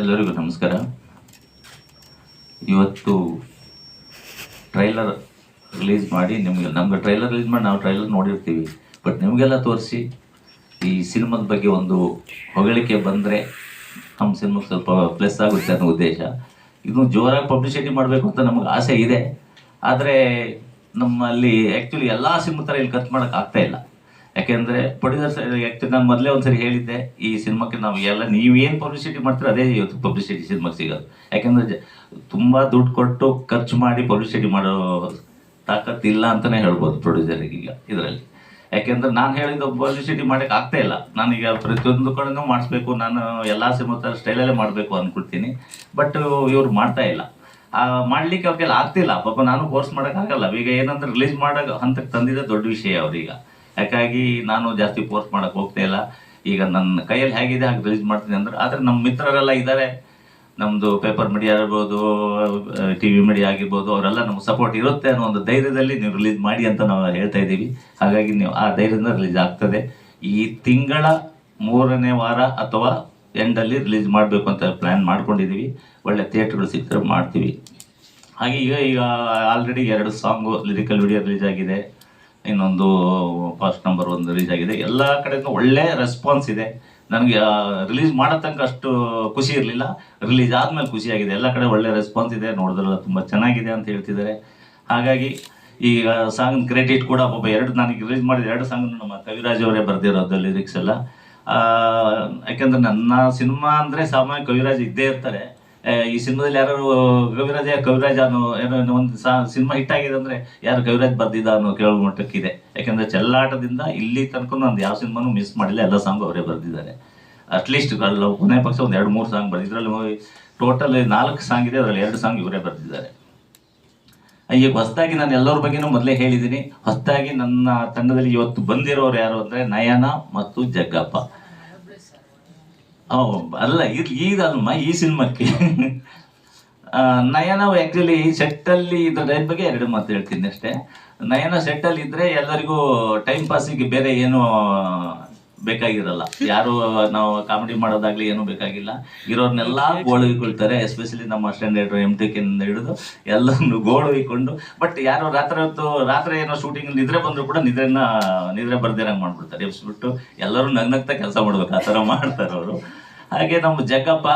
ಎಲ್ಲರಿಗೂ ನಮಸ್ಕಾರ. ಇವತ್ತು ಟ್ರೈಲರ್ ರಿಲೀಸ್ ಮಾಡಿ ನಿಮಗೆ, ನಮ್ಗೆ ಟ್ರೈಲರ್ ರಿಲೀಸ್ ಮಾಡಿ ನಾವು ಟ್ರೈಲರ್ ನೋಡಿರ್ತೀವಿ. ಬಟ್ ನಿಮಗೆಲ್ಲ ತೋರಿಸಿ ಈ ಸಿನಿಮಾದ ಬಗ್ಗೆ ಒಂದು ಹೊಗಳಿಕೆ ಬಂದರೆ ನಮ್ಮ ಸಿನಿಮಾಗೆ ಸ್ವಲ್ಪ ಪ್ಲಸ್ ಆಗುತ್ತೆ ಅನ್ನೋ ಉದ್ದೇಶ. ಇದು ಜೋರಾಗಿ ಪಬ್ಲಿಸಿಟಿ ಮಾಡಬೇಕು ಅಂತ ನಮಗೆ ಆಸೆ ಇದೆ. ಆದರೆ ನಮ್ಮಲ್ಲಿ ಆ್ಯಕ್ಚುಲಿ ಎಲ್ಲ ಸಿನಿಮಾ ಥರ ಇಲ್ಲಿ ಖರ್ಚು ಮಾಡೋಕ್ಕಾಗ್ತಾ ಇಲ್ಲ. ಯಾಕೆಂದರೆ ಪ್ರೊಡ್ಯೂಸರ್ ಯಾಕೆ ನಾನು ಮೊದಲೇ ಒಂದ್ಸರಿ ಹೇಳಿದ್ದೆ, ಈ ಸಿನಿಮಾಕ್ಕೆ ನಾವು ಎಲ್ಲ, ನೀವೇನು ಪಬ್ಲಿಸಿಟಿ ಮಾಡ್ತೀರ ಅದೇ ಇವತ್ತು ಪಬ್ಲಿಸಿಟಿ ಸಿನಿಮಾಗೆ ಸಿಗೋದು. ಯಾಕೆಂದರೆ ತುಂಬ ದುಡ್ಡು ಕೊಟ್ಟು ಖರ್ಚು ಮಾಡಿ ಪಬ್ಲಿಸಿಟಿ ಮಾಡೋ ತಾಕತ್ತು ಇಲ್ಲ ಅಂತಲೇ ಹೇಳ್ಬೋದು ಈಗ ಇದರಲ್ಲಿ. ಯಾಕೆಂದ್ರೆ ನಾನು ಹೇಳಿದ ಪಬ್ಲಿಸಿಟಿ ಮಾಡೋಕೆ ಆಗ್ತಾ ಇಲ್ಲ. ನಾನೀಗ ಪ್ರತಿಯೊಂದು ಕಡೆನೂ ಮಾಡಿಸ್ಬೇಕು, ನಾನು ಎಲ್ಲ ಸಿನಿಮಾ ಥರ ಸ್ಟೈಲಲ್ಲೇ ಮಾಡಬೇಕು ಅಂದ್ಕೊಡ್ತೀನಿ ಬಟ್ ಇವ್ರು ಮಾಡ್ತಾ ಇಲ್ಲ. ಮಾಡ್ಲಿಕ್ಕೆ ಅವ್ರಿಗೆಲ್ಲ ಆಗ್ತಿಲ್ಲ. ಪಾಪ ನಾನು ಫೋರ್ಸ್ ಮಾಡೋಕ್ಕಾಗಲ್ಲ ಈಗ ಏನಂದ್ರೆ ರಿಲೀಸ್ ಮಾಡೋ ಹಂತಕ್ಕೆ ತಂದಿದ್ದೆ ದೊಡ್ಡ ವಿಷಯ ಅವ್ರೀಗ. ಯಾಕಾಗಿ ನಾನು ಜಾಸ್ತಿ ಪೋಸ್ಟ್ ಮಾಡಕ್ಕೆ ಹೋಗ್ತಾ ಇಲ್ಲ. ಈಗ ನನ್ನ ಕೈಯಲ್ಲಿ ಹೇಗಿದೆ ಹಾಗೆ ರಿಲೀಸ್ ಮಾಡ್ತೀನಿ ಅಂದ್ರೆ, ಆದರೆ ನಮ್ಮ ಮಿತ್ರರೆಲ್ಲ ಇದ್ದಾರೆ ನಮ್ಮದು ಪೇಪರ್ ಮೀಡಿಯಾ ಇರ್ಬೋದು ಟಿ ವಿ ಮೀಡಿಯಾ ಆಗಿರ್ಬೋದು, ಅವರೆಲ್ಲ ನಮ್ಗೆ ಸಪೋರ್ಟ್ ಇರುತ್ತೆ ಅನ್ನೋ ಒಂದು ಧೈರ್ಯದಲ್ಲಿ ನೀವು ರಿಲೀಸ್ ಮಾಡಿ ಅಂತ ನಾವು ಹೇಳ್ತಾ ಇದ್ದೀವಿ. ಹಾಗಾಗಿ ನೀವು ಆ ಧೈರ್ಯದಿಂದ ರಿಲೀಸ್ ಆಗ್ತದೆ. ಈ ತಿಂಗಳ ಮೂರನೇ ವಾರ ಅಥವಾ ಎಂಡಲ್ಲಿ ರಿಲೀಸ್ ಮಾಡಬೇಕು ಅಂತ ಪ್ಲ್ಯಾನ್ ಮಾಡ್ಕೊಂಡಿದ್ದೀವಿ. ಒಳ್ಳೆ ಥಿಯೇಟ್ರ್ಗಳು ಸಿಕ್ಕರೆ ಮಾಡ್ತೀವಿ. ಹಾಗೆ ಈಗ ಈಗ ಆಲ್ರೆಡಿ ಎರಡು ಸಾಂಗು ಲಿರಿಕಲ್ ವಿಡಿಯೋ ರಿಲೀಸ್ ಆಗಿದೆ. ಇನ್ನೊಂದು ಫಸ್ಟ್ ನಂಬರ್ ಒಂದು ರಿಲೀಸ್ ಆಗಿದೆ. ಎಲ್ಲ ಕಡೆಯಿಂದ ಒಳ್ಳೆ ರೆಸ್ಪಾನ್ಸ್ ಇದೆ. ನನಗೆ ರಿಲೀಸ್ ಮಾಡೋ ತನಕ ಅಷ್ಟು ಖುಷಿ ಇರಲಿಲ್ಲ. ರಿಲೀಸ್ ಆದಮೇಲೆ ಖುಷಿಯಾಗಿದೆ ಎಲ್ಲ ಕಡೆ ಒಳ್ಳೆ ರೆಸ್ಪಾನ್ಸ್ ಇದೆ. ನೋಡಿದ್ರೆಲ್ಲ ತುಂಬ ಚೆನ್ನಾಗಿದೆ ಅಂತ ಹೇಳ್ತಿದ್ದಾರೆ. ಹಾಗಾಗಿ, ಈಗ ಸಾಂಗ್ ಕ್ರೆಡಿಟ್ ಕೂಡ ಒಬ್ಬ ಎರಡು, ನನಗೆ ರಿಲೀಸ್ ಮಾಡಿದ ಎರಡು ಸಾಂಗ್ ನಮ್ಮ ಕವಿರಾಜ್ ಅವರೇ ಬರೆದಿರೋದು ಲಿರಿಕ್ಸ್ ಎಲ್ಲ. ಯಾಕೆಂದ್ರೆ ನನ್ನ ಸಿನಿಮಾ ಅಂದರೆ ಸಾಮಾನ್ಯ ಕವಿರಾಜ್ ಇದ್ದೇ ಇರ್ತಾರೆ. ಈ ಸಿನಿಮಾದಲ್ಲಿ ಯಾರು ಕವಿರಾಜ ಕವಿರಾಜ ಅನ್ನೋ ಏನೋ ಒಂದು ಸಾ, ಸಿನಿಮಾ ಹಿಟ್ ಆಗಿದೆ ಅಂದ್ರೆ ಯಾರು ಕವಿರಾಜ್ ಬರ್ದಿದ್ದ ಅನ್ನೋ ಕೇಳೋ ಮಟ್ಟಕ್ಕಿದೆ. ಯಾಕಂದ್ರೆ ಚೆಲ್ಲಾಟದಿಂದ ಇಲ್ಲಿ ತನಕ ನಾನು ಯಾವ ಸಿನಿಮಾನು ಮಿಸ್ ಮಾಡಿಲ್ಲ, ಎಲ್ಲ ಸಾಂಗ್ ಅವರೇ ಬರ್ದಿದ್ದಾರೆ. ಅಟ್ಲೀಸ್ಟ್ ಅಲ್ಲ ಕೊನೆ ಪಕ್ಷ ಒಂದು ಎರಡು ಮೂರು ಸಾಂಗ್ ಬರೆದಿದ್ರಲ್ಲಿ ಟೋಟಲ್ ನಾಲ್ಕು ಸಾಂಗ್ ಇದೆ, ಅದರಲ್ಲಿ ಎರಡು ಸಾಂಗ್ ಇವರೇ ಬರೆದಿದ್ದಾರೆ. ಈಗ ಹೊಸದಾಗಿ ನಾನು ಎಲ್ಲರ ಬಗ್ಗೆನೂ ಮೊದಲೇ ಹೇಳಿದ್ದೀನಿ. ಹೊಸದಾಗಿ ನನ್ನ ತಂಡದಲ್ಲಿ ಇವತ್ತು ಬಂದಿರೋರು ಯಾರು ಅಂದರೆ ನಯನ ಮತ್ತು ಜಗ್ಗಪ್ಪ. ಅಲ್ಲ ಈಗ ಇದಲ್ಮ ಈ ಸಿನಿಮಾಕ್ಕೆ? ನಯನ ಆ್ಯಕ್ಚುಲಿ ಸೆಟ್ಟಲ್ಲಿ ಇದ್ರ ಬಗ್ಗೆ ಎರಡು ಮಾತು ಹೇಳ್ತೀನಿ ಅಷ್ಟೇ. ನಯನ ಸೆಟ್ಟಲ್ಲಿ ಇದ್ರೆ ಎಲ್ಲರಿಗೂ ಟೈಮ್ ಪಾಸಿಗೆ ಬೇರೆ ಏನು ಬೇಕಾಗಿರಲ್ಲ. ಯಾರು, ನಾವು ಕಾಮಿಡಿ ಮಾಡೋದಾಗ್ಲಿ ಏನು ಬೇಕಾಗಿಲ್ಲ. ಇರೋರ್ನೆಲ್ಲ ಗೋಳು ಇಟ್ಕೊಳ್ತಾರೆ ಎಸ್ಪೆಷಲಿ ನಮ್ಮ ಸ್ಟ್ಯಾಂಡರ್ಡ್ ಎಂ ಟಿ ಹಿಡಿದು ಎಲ್ಲರನ್ನು ಗೋಳುವಿಕೊಂಡು ಬಟ್ ಯಾರು ರಾತ್ರಿ ಹೊತ್ತು, ರಾತ್ರಿ ಏನೋ ಶೂಟಿಂಗ್ ನಿದ್ರೆ ಬಂದ್ರು ಕೂಡ ನಿದ್ರೆನ, ನಿದ್ರೆ ಬರ್ದಿರಂಗೆ ಮಾಡ್ಬಿಡ್ತಾರೆ. ಎಬ್ಸ್ಬಿಟ್ಟು ಎಲ್ಲರೂ ನಗ್ನಗ್ತಾ ಕೆಲಸ ಮಾಡ್ಬೇಕು. ಆ ಥರ ಮಾಡ್ತಾರೆ ಅವರು. ಹಾಗೆ ನಮ್ಮ ಜಗಪ್ಪ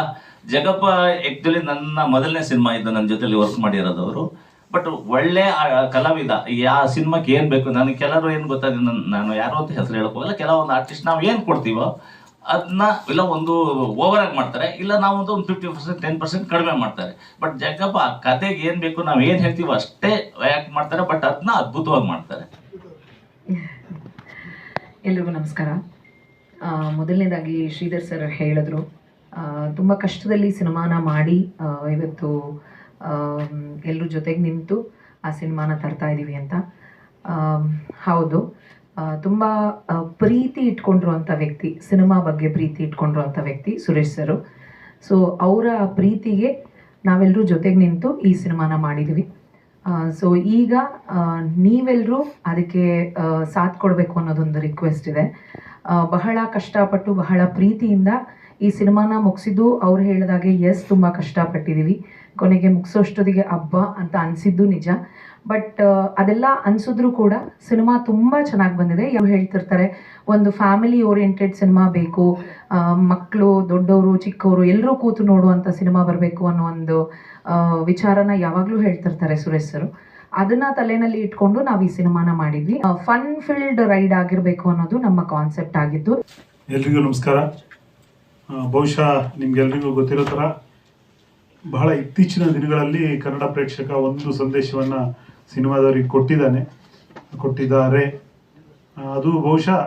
ಜಗಪ್ಪ ಆ್ಯಕ್ಚುಲಿ ನನ್ನ ಮೊದಲನೇ ಸಿನಿಮಾ ಇದ್ದು ನನ್ನ ಜೊತೆಲಿ ವರ್ಕ್ ಮಾಡಿರೋದವರು ಬಟ್ ಒಳ್ಳೆ ಕಲಾವಿದ ಯಾ ಸಿನಿಮಾಕ್ಕೆ ಏನು ಬೇಕು? ನನಗೆ ಕೆಲವರು ಏನು ಗೊತ್ತಾಗಿದೆ ನನ್- ನಾನು ಯಾರೋ ಅಂತ ಹೆಸರು ಹೇಳಕ್ ಹೋಗಲ್ಲ ಕೆಲವೊಂದು ಆರ್ಟಿಸ್ಟ್ ನಾವು ಏನು ಕೊಡ್ತೀವೋ ಅದನ್ನ ಇಲ್ಲ ಒಂದು ಓವರ್ ಆಗಿ ಮಾಡ್ತಾರೆ. ಇಲ್ಲ ನಾವು ಒಂದು ಒಂದು ಫಿಫ್ಟಿ ಪರ್ಸೆಂಟ್ ಟೆನ್ ಪರ್ಸೆಂಟ್ ಕಡಿಮೆ ಮಾಡ್ತಾರೆ. ಬಟ್ ಜಗ್ಗಪ್ಪ ಆ ಕತೆಗೆ ಏನು ಬೇಕು, ನಾವು ಏನು ಹೇಳ್ತೀವೋ ಅಷ್ಟೇ ಆ್ಯಕ್ಟ್ ಮಾಡ್ತಾರೆ. ಬಟ್ ಅದನ್ನ ಅದ್ಭುತವಾಗಿ ಮಾಡ್ತಾರೆ. ಎಲ್ರಿಗೂ ನಮಸ್ಕಾರ. ಮೊದಲನೇದಾಗಿ ಶ್ರೀಧರ್ ಸರ್ ಹೇಳಿದ್ರು ತುಂಬ ಕಷ್ಟದಲ್ಲಿ ಸಿನಿಮಾನ ಮಾಡಿ ಇವತ್ತು ಎಲ್ಲರ ಜೊತೆಗೆ ನಿಂತು ಆ ಸಿನಿಮಾನ ತರ್ತಾ ಇದ್ದೀವಿ ಅಂತ. ಹೌದು. ತುಂಬ ಪ್ರೀತಿ ಇಟ್ಕೊಂಡಿರುವಂಥ ವ್ಯಕ್ತಿ, ಸಿನಿಮಾ ಬಗ್ಗೆ ಪ್ರೀತಿ ಇಟ್ಕೊಂಡಿರುವಂಥ ವ್ಯಕ್ತಿ ಸುರೇಶ್ ಸರು. ಸೊ ಅವರ ಪ್ರೀತಿಗೆ ನಾವೆಲ್ಲರೂ ಜೊತೆಗೆ ನಿಂತು ಈ ಸಿನಿಮಾನ ಮಾಡಿದ್ವಿ. ಸೊ ಈಗ ನೀವೆಲ್ಲರೂ ಅದಕ್ಕೆ ಸಾಥ್ ಕೊಡಬೇಕು ಅನ್ನೋದೊಂದು ರಿಕ್ವೆಸ್ಟ್ ಇದೆ. ಬಹಳ ಕಷ್ಟಪಟ್ಟು ಬಹಳ ಪ್ರೀತಿಯಿಂದ ಈ ಸಿನಿಮಾನ ಮುಗಿಸಿದ್ದು ಅವ್ರು ಹೇಳಿದಾಗೆ ಎಸ್ ತುಂಬ ಕಷ್ಟಪಟ್ಟಿದ್ದೀವಿ ಕೊನೆಗೆ ಮುಗಿಸೋಷ್ಟೊತ್ತಿಗೆ ಹಬ್ಬ ಅಂತ ಅನಿಸಿದ್ದು ನಿಜ. ಬಟ್ ಅದೆಲ್ಲ ಅನಿಸಿದ್ರು ಕೂಡ ಸಿನಿಮಾ ತುಂಬ ಚೆನ್ನಾಗಿ ಬಂದಿದೆ. ಯಾರು ಹೇಳ್ತಿರ್ತಾರೆ, ಒಂದು ಫ್ಯಾಮಿಲಿ ಓರಿಯೆಂಟೆಡ್ ಸಿನಿಮಾ ಬೇಕು. ಮಕ್ಕಳು ದೊಡ್ಡವರು, ಚಿಕ್ಕವರು ಎಲ್ಲರೂ ಕೂತು ನೋಡುವಂಥ ಸಿನಿಮಾ ಬರಬೇಕು ಅನ್ನೋ ಒಂದು ವಿಚಾರನ ಯಾವಾಗಲೂ ಹೇಳ್ತಿರ್ತಾರೆ ಸುರೇಶ್ ಸರ್. ಅದನ್ನ ತಲೆನಲ್ಲಿ ಇಟ್ಕೊಂಡು ನಾವು ಈ ಸಿನಿಮಾನ ಮಾಡಿದ್ವಿ. ಫನ್ ಫಿಲ್ಡ್ ರೈಡ್ ಆಗಿರಬೇಕು ಅನ್ನೋದು ನಮ್ಮ ಕಾನ್ಸೆಪ್ಟ್ ಆಗಿದ್ದು. ಎಲ್ರಿಗೂ ನಮಸ್ಕಾರ. ಬಹುಶಃ ನಿಮ್ಗೆಲ್ರಿಗೂ ಗೊತ್ತಿರೋ ಥರ ಬಹಳ ಇತ್ತೀಚಿನ ದಿನಗಳಲ್ಲಿ ಕನ್ನಡ ಪ್ರೇಕ್ಷಕ ಒಂದು ಸಂದೇಶವನ್ನು ಸಿನಿಮಾದವರಿಗೆ ಕೊಟ್ಟಿದ್ದಾನೆ. ಕೊಟ್ಟಿದ್ದಾರೆ. ಅದು ಬಹುಶಃ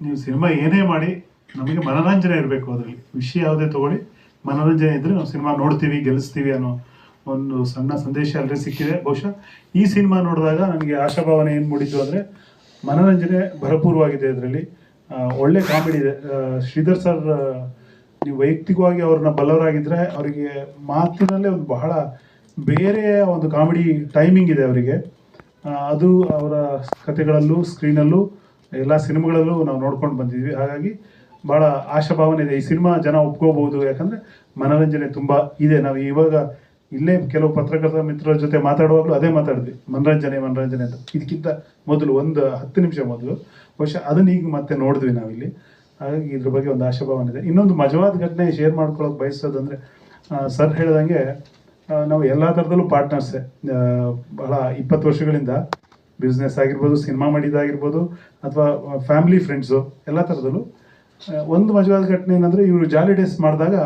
ನೀವು ಸಿನಿಮಾ ಏನೇ ಮಾಡಿ, ನಮಗೆ ಮನೋರಂಜನೆ ಇರಬೇಕು ಅದರಲ್ಲಿ. ವಿಷಯ ಯಾವುದೇ ತಗೊಳ್ಳಿ, ಮನೋರಂಜನೆ ಇದ್ದರೆ ನಾವು ಸಿನಿಮಾ ನೋಡ್ತೀವಿ, ಗೆಲ್ಲಿಸ್ತೀವಿ ಅನ್ನೋ ಒಂದು ಸಣ್ಣ ಸಂದೇಶ ಅಲ್ಲೇ ಸಿಕ್ಕಿದೆ. ಬಹುಶಃ ಈ ಸಿನಿಮಾ ನೋಡಿದಾಗ ನನಗೆ ಆಶಾಭಾವನೆ ಏನು ಮೂಡಿದ್ದು ಅಂದರೆ ಮನೋರಂಜನೆ ಭರಪೂರ್ವಾಗಿದೆ ಇದರಲ್ಲಿ ಒಳ್ಳೆ ಕಾಮಿಡಿ ಇದೆ. ಶ್ರೀಧರ್ ಸರ್ ನೀವು ವೈಯಕ್ತಿಕವಾಗಿ ಅವ್ರನ್ನ ಬಲ್ಲವರಾಗಿದ್ದರೆ ಅವರಿಗೆ ಮಾತಿನಲ್ಲೇ ಒಂದು ಬಹಳ ಬೇರೆ ಒಂದು ಕಾಮಿಡಿ ಟೈಮಿಂಗ್ ಇದೆ ಅವರಿಗೆ. ಅದು ಅವರ ಕಥೆಗಳಲ್ಲೂ ಸ್ಕ್ರೀನಲ್ಲೂ ಎಲ್ಲ ಸಿನಿಮಾಗಳಲ್ಲೂ ನಾವು ನೋಡ್ಕೊಂಡು ಬಂದಿದ್ವಿ. ಹಾಗಾಗಿ ಭಾಳ ಆಶಾಭಾವನೆ ಇದೆ. ಈ ಸಿನಿಮಾ ಜನ ಒಪ್ಕೋಬಹುದು. ಯಾಕಂದ್ರೆ ಮನೋರಂಜನೆ ತುಂಬ ಇದೆ. ನಾವು ಇವಾಗ ಇಲ್ಲೇ ಕೆಲವು ಪತ್ರಕರ್ತ ಮಿತ್ರರ ಜೊತೆ ಮಾತಾಡುವಾಗಲೂ ಅದೇ ಮಾತಾಡಿದ್ವಿ. ಮನರಂಜನೆ ಮನರಂಜನೆ ಅಂತ. ಇದಕ್ಕಿಂತ ಮೊದಲು ಒಂದು ಹತ್ತು ನಿಮಿಷ ಮೊದಲು. ಬಹುಶಃ ಅದನ್ನ ಈಗ ಮತ್ತೆ ನೋಡಿದ್ವಿ ನಾವಿಲ್ಲಿ. ಹಾಗಾಗಿ ಇದ್ರ ಬಗ್ಗೆ ಒಂದು ಆಶಾಭಾವನೆ ಇದೆ. ಇನ್ನೊಂದು ಮಜವಾದ ಘಟನೆ ಶೇರ್ ಮಾಡ್ಕೊಳ್ಳೋಕೆ ಬಯಸೋದಂದ್ರೆ ಸರ್ ಹೇಳ್ದಂಗೆ ನಾವು ಎಲ್ಲ ಥರದಲ್ಲೂ ಪಾರ್ಟ್ನರ್ಸೇ ಬಹಳ ಇಪ್ಪತ್ತು ವರ್ಷಗಳಿಂದ ಬಿಸ್ನೆಸ್ ಆಗಿರ್ಬೋದು ಸಿನಿಮಾ ಮಾಡಿದ್ದಾಗಿರ್ಬೋದು, ಅಥವಾ ಫ್ಯಾಮಿಲಿ ಫ್ರೆಂಡ್ಸು ಎಲ್ಲ ಥರದಲ್ಲೂ ಒಂದು ಮಜವಾದ ಘಟನೆ ಏನಂದರೆ, ಇವರು ಜಾಲಿ ಡೇಸ್ ಮಾಡಿದಾಗ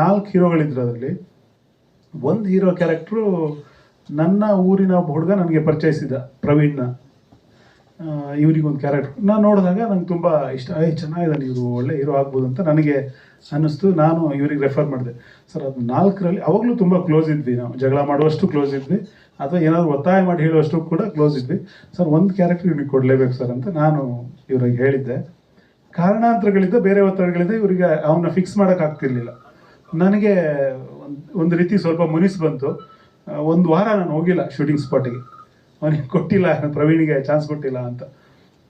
ನಾಲ್ಕು ಹೀರೋಗಳಿದ್ರು ಅದರಲ್ಲಿ. ಒಂದು ಹೀರೋ ಕ್ಯಾರೆಕ್ಟ್ರು ನನ್ನ ಊರಿನ ಹುಡುಗ ನನಗೆ ಪರಿಚಯಿಸಿದ ಪ್ರವೀಣ್ನ. ಇವ್ರಿಗೆ ಒಂದು ಕ್ಯಾರೆಕ್ಟರ್ ನಾನು ನೋಡಿದಾಗ ನಂಗೆ ತುಂಬ ಇಷ್ಟ. ಏ ಚೆನ್ನಾಗಿದ್ದಾನೆ ಇವರು, ಒಳ್ಳೆ ಹೀರೋ ಆಗ್ಬೋದು ಅಂತ ನನಗೆ ಅನ್ನಿಸ್ತು. ನಾನು ಇವ್ರಿಗೆ ರೆಫರ್ ಮಾಡಿದೆ. ಸರ್ ಅದು ನಾಲ್ಕರಲ್ಲಿ ಅವಾಗಲೂ ತುಂಬ ಕ್ಲೋಸ್ ಇದ್ವಿ ನಾವು. ಜಗಳ ಮಾಡುವಷ್ಟು ಕ್ಲೋಸ್ ಇದ್ವಿ. ಅಥವಾ ಏನಾದರೂ ಒತ್ತಾಯ ಮಾಡಿ ಹೇಳುವಷ್ಟು ಕೂಡ ಕ್ಲೋಸ್ ಇದ್ವಿ. ಸರ್, ಒಂದು ಕ್ಯಾರೆಕ್ಟರ್ ಇವ್ರಿಗೆ ಕೊಡಲೇಬೇಕು ಸರ್ ಅಂತ ನಾನು ಇವ್ರಿಗೆ ಹೇಳಿದ್ದೆ. ಕಾರಣಾಂತರಗಳಿಂದ ಬೇರೆ ಒತ್ತಡಗಳಿಂದ ಇವರಿಗೆ ಅವನ್ನ ಫಿಕ್ಸ್ ಮಾಡೋಕ್ಕಾಗ್ತಿರ್ಲಿಲ್ಲ ನನಗೆ ಒಂದು ರೀತಿ ಸ್ವಲ್ಪ ಮುನಿಸ್ ಬಂತು. ಒಂದು ವಾರ ನಾನು ಹೋಗಿಲ್ಲ ಶೂಟಿಂಗ್ ಸ್ಪಾಟಿಗೆ ಅವನಿಗೆ ಕೊಟ್ಟಿಲ್ಲ ಪ್ರವೀಣಿಗೆ ಚಾನ್ಸ್ ಕೊಟ್ಟಿಲ್ಲ ಅಂತ.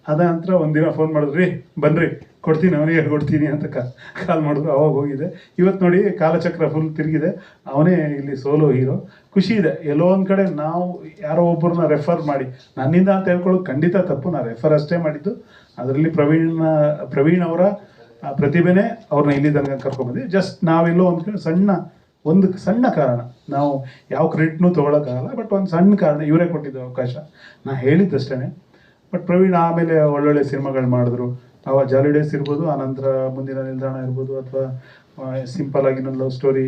ಅದ ನಂತರ ಒಂದಿನ ಫೋನ್ ಮಾಡಿದ್ರಿ ಬನ್ರಿ, ಕೊಡ್ತೀನಿ ಅವನಿಗೆ ಕೊಡ್ತೀನಿ ಅಂತ ಕಾಲ್ ಮಾಡಿದ್ರು, ಅವಾಗ ಹೋಗಿದೆ. ಇವತ್ತು ನೋಡಿ ಕಾಲಚಕ್ರ ಫುಲ್ ತಿರುಗಿದೆ. ಅವನೇ ಇಲ್ಲಿ ಸೋಲೋ ಹೀರೋ ಖುಷಿ ಇದೆ. ಎಲ್ಲೋ ಒಂದು ಕಡೆ ನಾವು ಯಾರೋ ಒಬ್ಬರನ್ನ ರೆಫರ್ ಮಾಡಿ, ನನ್ನಿಂದ ಅಂತ ಹೇಳ್ಕೊಳ್ಳೋದು ಖಂಡಿತ ತಪ್ಪು. ನಾನು ರೆಫರ್ ಅಷ್ಟೇ ಮಾಡಿದ್ದು. ಅದರಲ್ಲಿ ಪ್ರವೀಣ್ನ, ಪ್ರವೀಣ್ ಅವರ ಪ್ರತಿಭೆನೇ ಅವ್ರನ್ನ ಇಲ್ಲಿ ತನಕ ಕರ್ಕೊಂಡ್ಬಂದ್ವಿ ಜಸ್ಟ್ ನಾವೆಲ್ಲೋ ಒಂದು ಸಣ್ಣ ಒಂದು ಸಣ್ಣ ಕಾರಣ. ನಾವು ಯಾವ ಕ್ರೆಡಿಟ್ನೂ ತೊಗೊಳಕ್ಕಾಗಲ್ಲ, ಬಟ್ ಒಂದು ಸಣ್ಣ ಕಾರಣ, ಇವರೇ ಕೊಟ್ಟಿದ್ದ ಅವಕಾಶ. ನಾ ಹೇಳಿದ್ದಷ್ಟೇ ಬಟ್ ಪ್ರವೀಣ್ ಆಮೇಲೆ ಒಳ್ಳೊಳ್ಳೆ ಸಿನಿಮಾಗಳು ಮಾಡಿದ್ರು. ನಾವು ಜಾಲಿಡೇಸ್ ಇರ್ಬೋದು ಆನಂತರ ಮುಂದಿನ ನಿಲ್ದಾಣ ಇರ್ಬೋದು, ಅಥವಾ ಸಿಂಪಲ್ ಆಗಿ ಲವ್ ಸ್ಟೋರಿ.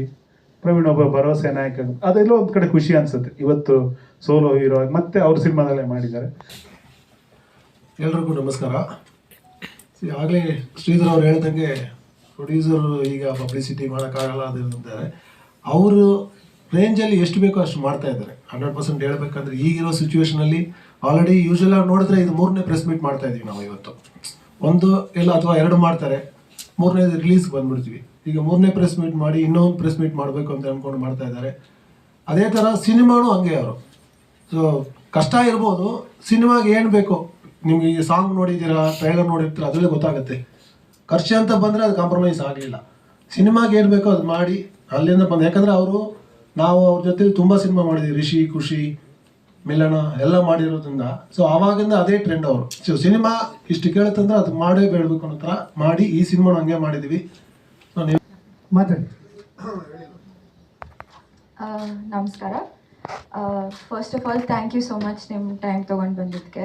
ಪ್ರವೀಣ್ ಒಬ್ಬ ಭರವಸೆ ನಾಯಕ. ಅದೆಲ್ಲೋ ಒಂದು ಕಡೆ ಖುಷಿ ಅನಿಸುತ್ತೆ. ಇವತ್ತು ಸೋಲೋ ಹೀರೋ ಆಗಿ ಮತ್ತೆ ಅವ್ರ ಸಿನಿಮಾದಲ್ಲೇ ಮಾಡಿದ್ದಾರೆ. ಎಲ್ರಿಗೂ ನಮಸ್ಕಾರ. ಆಗಲೇ ಶ್ರೀಧರ್ ಅವ್ರು ಹೇಳ್ದಂಗೆ ಪ್ರೊಡ್ಯೂಸರ್ ಈಗ ಪಬ್ಲಿಸಿಟಿ ಮಾಡೋಕ್ಕಾಗಲ್ಲ ಅದೇ ಇದು ಅಂತಾರೆ ಅವರು ರೇಂಜಲ್ಲಿ ಎಷ್ಟು ಬೇಕೋ ಅಷ್ಟು ಮಾಡ್ತಾ ಇದ್ದಾರೆ. ಹಂಡ್ರೆಡ್ ಪರ್ಸೆಂಟ್ ಹೇಳ್ಬೇಕಂದ್ರೆ ಈಗಿರೋ ಸಿಚುವೇಶನಲ್ಲಿ ಆಲ್ರೆಡಿ ಯೂಶಲ್ ಆಗಿ ನೋಡಿದ್ರೆ ಇದು ಮೂರನೇ ಪ್ರೆಸ್ ಮೀಟ್ ಮಾಡ್ತಾ ಇದೀವಿ ನಾವು ಇವತ್ತು. ಒಂದು ಇಲ್ಲ ಅಥವಾ ಎರಡು ಮಾಡ್ತಾರೆ. ಮೂರನೇ ರಿಲೀಸ್ ಬಂದ್ಬಿಡ್ತೀವಿ. ಈಗ ಮೂರನೇ ಪ್ರೆಸ್ ಮೀಟ್ ಮಾಡಿ ಇನ್ನೊಂದು ಪ್ರೆಸ್ ಮೀಟ್ ಮಾಡಬೇಕು ಅಂತ ಅಂದ್ಕೊಂಡು ಮಾಡ್ತಾ ಇದ್ದಾರೆ. ಅದೇ ಥರ ಸಿನಿಮಾನು ಹಂಗೆ ಅವರು. ಸೊ ಕಷ್ಟ ಇರ್ಬೋದು. ಸಿನಿಮಾಗೆ ಏನು ಬೇಕು, ನಿಮಗೆ ಈ ಸಾಂಗ್ ನೋಡಿದ್ದೀರಾ ಟ್ರೈಲರ್ ನೋಡಿರ್ತೀರ, ಅದರಲ್ಲೇ ಗೊತ್ತಾಗುತ್ತೆ. ಖರ್ಚು ಅಂತ ಬಂದರೆ ಅದು ಕಾಂಪ್ರಮೈಸ್ ಆಗಲಿಲ್ಲ. ಸಿನಿಮಾಗೆ ಏನು ಬೇಕೋ ಅದು ಮಾಡಿ ಅಲ್ಲಿಂದ ಬಂದ. ಯಾಕಂದರೆ ಅವರು ನಾವು ಅವ್ರ ಜೊತೆ ತುಂಬ ಸಿನಿಮಾ ಮಾಡಿದ್ವಿ. ರಿಷಿ ಖುಷಿ ಮಿಲನ ಎಲ್ಲ ಮಾಡಿರೋದ್ರಿಂದ. ಸೊ ಅವಾಗಿಂದ ಅದೇ ಟ್ರೆಂಡ್ ಅವರು. ಸೊ ಸಿನಿಮಾ ಇಷ್ಟು ಕೇಳುತ್ತಂದ್ರೆ ಅದು ಮಾಡೇ ಬೇಡಬೇಕು ಅನ್ನೋ ಥರ ಮಾಡಿ ಈ ಸಿನಿಮಾನ ಹಂಗೆ ಮಾಡಿದ್ದೀವಿ ಸೊ ನೀವು ಮಾತಾಡಿ. ನಮಸ್ಕಾರ. First of all thank you so much ನಿಮ್ಮ ಟೈಮ್ ತೊಗೊಂಡು ಬಂದಿದ್ದಕ್ಕೆ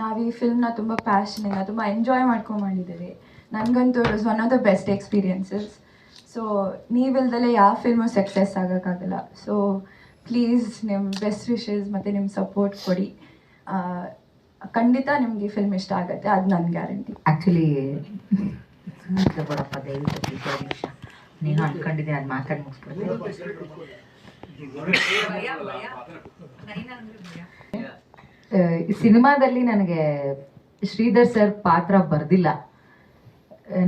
ನಾವು ಈ ಫಿಲ್ಮ್ನ ತುಂಬ ಪ್ಯಾಷನಿಂದ ತುಂಬ ಎಂಜಾಯ್ ಮಾಡ್ಕೊಂಡು ಮಾಡಿದ್ದೀವಿ. ನನಗಂತೂ it was one of the best experiences so ನೀವಿಲ್ದಲೇ ಯಾವ ಫಿಲ್ಮು ಸಕ್ಸಸ್ ಆಗೋಕ್ಕಾಗಲ್ಲ. ಸೊ ಪ್ಲೀಸ್ ನಿಮ್ಮ ಬೆಸ್ಟ್ ವಿಶಸ್ ಮತ್ತು ನಿಮ್ಮ ಸಪೋರ್ಟ್ ಕೊಡಿ. ಖಂಡಿತ ನಿಮಗೆ ಈ ಫಿಲ್ಮ್ ಇಷ್ಟ ಆಗುತ್ತೆ. ಅದು ನನ್ನ ಗ್ಯಾರಂಟಿ ಆ್ಯಕ್ಚುಲಿ ತಗೊಳಪ್ಪ ದಯವಿಟ್ಟು ನೀನು ಅನ್ಕೊಂಡಿದ್ದೆ ಅದು ಮಾತಾಡಿ ಮುಗಿಸ್ಬಿಡ್ತೀನಿ. ಈ ಸಿನಿಮಾದಲ್ಲಿ ನನಗೆ ಶ್ರೀಧರ್ ಸರ್ ಪಾತ್ರ ಬರ್ದಿಲ್ಲ.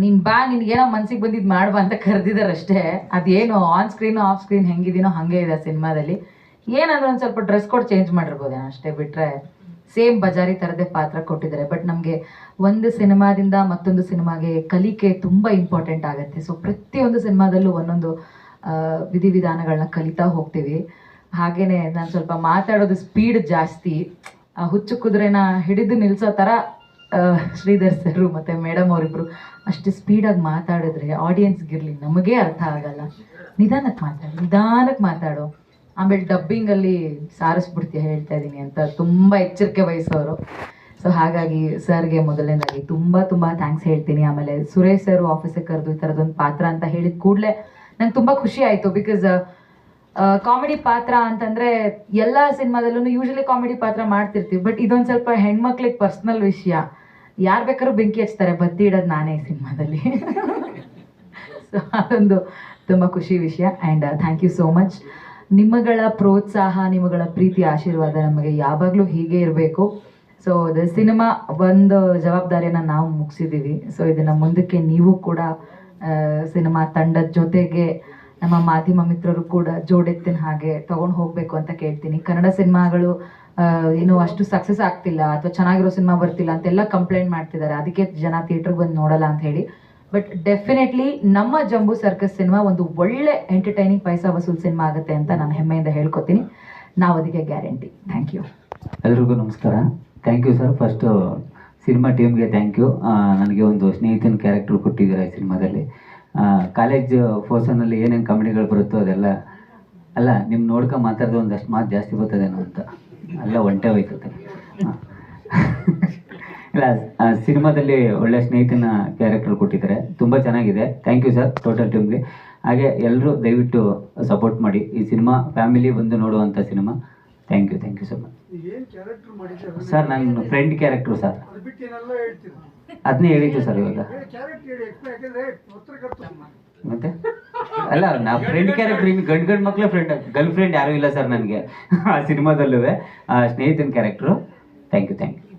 ನೀನ್ ಬಾ, ನಿನ್ಗೇನೋ ಮನ್ಸಿಗೆ ಬಂದಿದ್ದು ಮಾಡುವ ಅಂತ ಕರೆದಿದ್ದಾರೆ ಅಷ್ಟೇ ಅದೇನು ಆನ್ ಸ್ಕ್ರೀನ್ ಆಫ್ ಸ್ಕ್ರೀನ್ ಹೆಂಗಿದೀನೋ ಹಾಗೆ ಇದೆ ಸಿನಿಮಾದಲ್ಲಿ. ಏನಂದ್ರೆ ಒಂದು ಸ್ವಲ್ಪ ಡ್ರೆಸ್ ಕೋಡ್ ಚೇಂಜ್ ಮಾಡಿರ್ಬೋದೇನೋ ಅಷ್ಟೇ. ಬಿಟ್ರೆ ಸೇಮ್ ಬಜಾರಿ ಥರದೇ ಪಾತ್ರ ಕೊಟ್ಟಿದ್ದಾರೆ. ಬಟ್ ನಮಗೆ ಒಂದು ಸಿನಿಮಾದಿಂದ ಮತ್ತೊಂದು ಸಿನಿಮಾಗೆ ಕಲಿಕೆ ತುಂಬ ಇಂಪಾರ್ಟೆಂಟ್ ಆಗುತ್ತೆ. ಸೊ ಪ್ರತಿಯೊಂದು ಸಿನಿಮಾದಲ್ಲೂ ಒಂದೊಂದು ವಿಧಿವಿಧಾನಗಳನ್ನ ಕಲಿತಾ ಹೋಗ್ತೀವಿ. ಹಾಗೆಯೇ ನಾನು ಸ್ವಲ್ಪ ಮಾತಾಡೋದು ಸ್ಪೀಡ್ ಜಾಸ್ತಿ. ಹುಚ್ಚು ಕುದುರೆನ ಹಿಡಿದು ನಿಲ್ಸೋ ಥರ ಶ್ರೀಧರ್ ಸರು ಮತ್ತು ಮೇಡಮ್ ಅವರಿಬ್ಬರು ಅಷ್ಟು ಸ್ಪೀಡಾಗಿ ಮಾತಾಡಿದ್ರೆ ಆಡಿಯನ್ಸ್ಗಿರಲಿ ನಮಗೇ ಅರ್ಥ ಆಗಲ್ಲ. ನಿಧಾನಕ್ಕೆ ಮಾತಾಡಿ ನಿಧಾನಕ್ಕೆ ಮಾತಾಡು. ಆಮೇಲೆ ಡಬ್ಬಿಂಗಲ್ಲಿ ಸಾರಿಸ್ಬಿಡ್ತೀಯ ಹೇಳ್ತಾ ಇದ್ದೀನಿ ಅಂತ ತುಂಬ ಎಚ್ಚರಿಕೆ ವಹಿಸೋರು. ಸೊ ಹಾಗಾಗಿ ಸರ್ಗೆ ಮೊದಲನೇದಾಗಿ ತುಂಬ ತುಂಬ ಥ್ಯಾಂಕ್ಸ್ ಹೇಳ್ತೀನಿ. ಆಮೇಲೆ ಸುರೇಶ್ ಸರ್ ಆಫೀಸಿಗೆ ಕರೆದು ಈ ಥರದೊಂದು ಪಾತ್ರ ಅಂತ ಹೇಳಿದ ಕೂಡಲೇ ನಂಗೆ ತುಂಬ ಖುಷಿ ಆಯಿತು ಬಿಕಾಸ್ ಕಾಮಿಡಿ ಪಾತ್ರ ಅಂತಂದರೆ ಎಲ್ಲ ಸಿನಿಮಾದಲ್ಲೂ ಯೂಶಲಿ ಕಾಮಿಡಿ ಪಾತ್ರ ಮಾಡ್ತಿರ್ತೀವಿ. ಬಟ್ ಇದೊಂದು ಸ್ವಲ್ಪ ಹೆಣ್ಮಕ್ಳಿಗೆ ಪರ್ಸ್ನಲ್ ವಿಷಯ. ಯಾರು ಬೇಕಾದ್ರೂ ಬೆಂಕಿ ಹಚ್ತಾರೆ, ಬತ್ತಿ ಇಡೋದು ನಾನೇ ಸಿನಿಮಾದಲ್ಲಿ. ಸೊ ಅದೊಂದು ತುಂಬ ಖುಷಿ ವಿಷಯ. And thank you so much ನಿಮ್ಮಗಳ ಪ್ರೋತ್ಸಾಹ, ನಿಮ್ಮಗಳ ಪ್ರೀತಿ, ಆಶೀರ್ವಾದ ನಮಗೆ ಯಾವಾಗಲೂ ಹೀಗೆ ಇರಬೇಕು. ಸೊ ದ ಸಿನಿಮಾ ಒಂದು ಜವಾಬ್ದಾರಿಯನ್ನು ನಾವು ಮುಗಿಸಿದ್ದೀವಿ. ಸೊ ಇದನ್ನು ಮುಂದಕ್ಕೆ ನೀವು ಕೂಡ ಸಿನಿಮಾ ತಂಡದ ಜೊತೆಗೆ ನಮ್ಮ ಮಾಧ್ಯಮ ಮಿತ್ರರು ಕೂಡ ಜೋಡೆತ್ತಿನ ಹಾಗೆ ತಗೊಂಡು ಹೋಗಬೇಕು ಅಂತ ಕೇಳ್ತೀನಿ. ಕನ್ನಡ ಸಿನಿಮಾಗಳು ಏನು ಅಷ್ಟು ಸಕ್ಸಸ್ ಆಗ್ತಿಲ್ಲ ಅಥವಾ ಚೆನ್ನಾಗಿರೋ ಸಿನಿಮಾ ಬರ್ತಿಲ್ಲ ಅಂತೆಲ್ಲ ಕಂಪ್ಲೇಂಟ್ ಮಾಡ್ತಿದ್ದಾರೆ. ಅದಕ್ಕೆ ಜನ ಥಿಯೇಟ್ರಿಗೆ ಬಂದು ನೋಡಲ್ಲ ಅಂತ ಹೇಳಿ. ಬಟ್ ಡೆಫಿನೆಟ್ಲಿ ನಮ್ಮ ಜಂಬೂ ಸರ್ಕಸ್ ಸಿನಿಮಾ ಒಂದು ಒಳ್ಳೆ ಎಂಟರ್ಟೈನಿಂಗ್ ಪೈಸಾ ವಸೂಲ್ ಸಿನಿಮಾ ಆಗುತ್ತೆ ಅಂತ ನಾನು ಹೆಮ್ಮೆಯಿಂದ ಹೇಳ್ಕೊತೀನಿ. ನಾವು ಅದಕ್ಕೆ ಗ್ಯಾರಂಟಿ ಥ್ಯಾಂಕ್ ಯು ಎಲ್ರಿಗೂ ನಮಸ್ಕಾರ. Thank you sir first cinema ಟೀಮ್ಗೆ ಥ್ಯಾಂಕ್ ಯು ನನಗೆ ಒಂದು ಸ್ನೇಹಿತನ ಕ್ಯಾರೆಕ್ಟರ್ ಕೊಟ್ಟಿದ್ದೀರಾ ಈ ಸಿನಿಮಾದಲ್ಲಿ ಕಾಲೇಜ್ ಫೋರ್ಸನಲ್ಲಿ ಏನೇನು ಕಾಮಿಡಿಗಳು ಬರುತ್ತೋ ಅದೆಲ್ಲ, ಅಲ್ಲ ನಿಮ್ಮ ನೋಡ್ಕೊ ಮಾತಾಡೋದು ಒಂದಷ್ಟು ಮಾತು ಜಾಸ್ತಿ ಬರ್ತದೇನೋ ಅಂತ. ಎಲ್ಲ ಒಂಟೆ ಹೋಯ್ತು ಹಾಂ. ಇಲ್ಲ ಆ, ಸಿನಿಮಾದಲ್ಲಿ ಒಳ್ಳೆ ಸ್ನೇಹಿತನ ಕ್ಯಾರೆಕ್ಟರ್ ಕೊಟ್ಟಿದ್ದಾರೆ. ತುಂಬ ಚೆನ್ನಾಗಿದೆ. ಥ್ಯಾಂಕ್ ಯು ಸರ್ ಟೋಟಲ್ ಟೀಮ್ಗೆ ಹಾಗೆ ಎಲ್ಲರೂ ದಯವಿಟ್ಟು ಸಪೋರ್ಟ್ ಮಾಡಿ. ಈ ಸಿನಿಮಾ ಫ್ಯಾಮಿಲಿ ಬಂದು ನೋಡುವಂಥ cinema. Thank you thank you so much sir ನನ್ನ ಫ್ರೆಂಡ್ ಕ್ಯಾರೆಕ್ಟ್ರು ಸರ್ ಅದನ್ನೇ ಹೇಳಿದ್ದು ಸರ್ ಇವಾಗ. ಮತ್ತೆ? ಅಲ್ಲ, ನಾ ಫ್ರೆಂಡ್ ಕ್ಯಾರೆಕ್ಟರ್ ಇನ್ನು ಗಂಡು ಗಂಡು ಮಕ್ಕಳೇ ಫ್ರೆಂಡ್ ಗರ್ಲ್ ಫ್ರೆಂಡ್ ಯಾರೂ ಇಲ್ಲ ಸರ್ ನನಗೆ. ಆ ಸಿನಿಮಾದಲ್ಲೂ. ಆ ಸ್ನೇಹಿತನ character thank you thank you